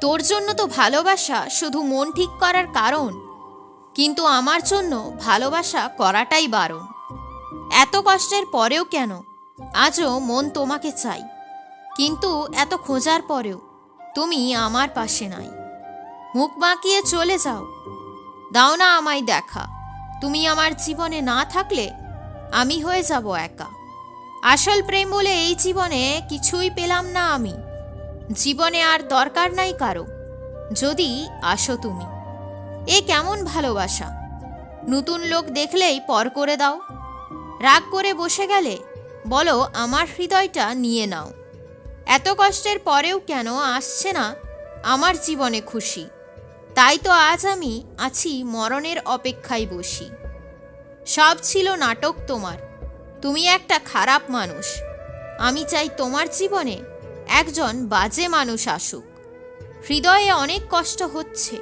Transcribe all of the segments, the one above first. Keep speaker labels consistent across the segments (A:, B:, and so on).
A: তোর জন্য তো ভালোবাসা শুধু মন ঠিক করার কারণ। কিন্তু আমার জন্য ভালোবাসা করাটাই বারণ। এত কষ্টের পরেও কেন? আজও মন তোমাকে চাই। কিন্তু এত খোঁজার পরেও তুমি আমার পাশে নাই। মুখ বাঁকিয়ে চলে যাও। দাও না আমায় দেখা। তুমি আমার জীবনে না থাকলে আমি হয়ে যাব একা। আসল প্রেম বলে এই জীবনে কিছুই পেলাম না আমি। জীবনে আর দরকার নাই কারও। যদি আসো তুমি। এ কেমন ভালোবাসা? নতুন লোক দেখলেই পর করে দাও। রাগ করে বসে গেলে বলো আমার হৃদয়টা নিয়ে নাও। এত কষ্টের পরেও কেন আসছে না আমার জীবনে খুশি। তাই তো আজ আমি আছি মরণের অপেক্ষায় বসি। সব ছিল নাটক তোমার। তুমি একটা খারাপ মানুষ। আমি চাই তোমার জীবনে একজন বাজে মানুষ আসুক। হৃদয়ে অনেক কষ্ট হচ্ছে।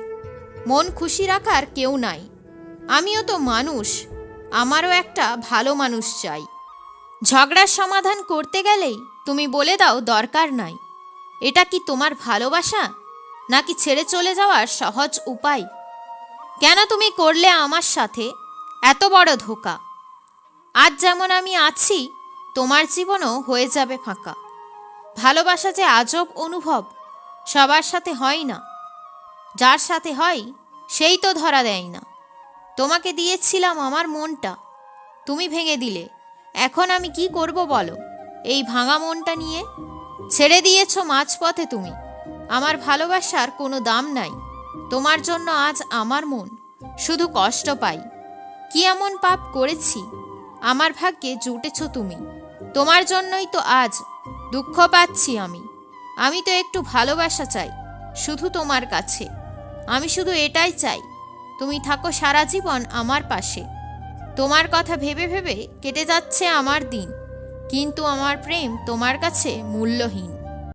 A: মন খুশি রাখার কেউ নাই। আমিও তো মানুষ। আমারও একটা ভালো মানুষ চাই। ঝগড়ার সমাধান করতে গেলেই তুমি বলে দাও দরকার নাই। এটা কি তোমার ভালোবাসা? নাকি ছেড়ে চলে যাওয়ার সহজ উপায়? কেন তুমি করলে আমার সাথে? এত বড় ধোকা। আজ যেমন আমি আছি, তোমার জীবনও হয়ে যাবে ফাঁকা। ভালোবাসা যে আজব অনুভব, সবার সাথে হয় না। যার সাথে হয়, সেই তো ধরা দেয় না। তোমাকে দিয়েছিলাম আমার মনটা, তুমি ভেঙে দিলে। এখন আমি কি করব বলো? এই ভাঙা মনটা নিয়ে? ছেড়ে দিয়েছ মাঝপথে তুমি। আমার ভালোবাসার কোনো দাম নাই। তোমার জন্য আজ আমার মন, শুধু কষ্ট পাই। কি এমন পাপ করেছি? আমার ভাগ্যে জুটেছ তুমি। তোমার জন্যই তো আজ দুঃখ পাচ্ছি আমি। আমি তো একটু ভালোবাসা চাই, শুধু তোমার কাছে। আমি শুধু এটাই চাই, তুমি থাকো সারা জীবন আমার পাশে। তোমার কথা ভেবে ভেবে কেটে যাচ্ছে আমার দিন, কিন্তু আমার প্রেম তোমার কাছে মূল্যহীন।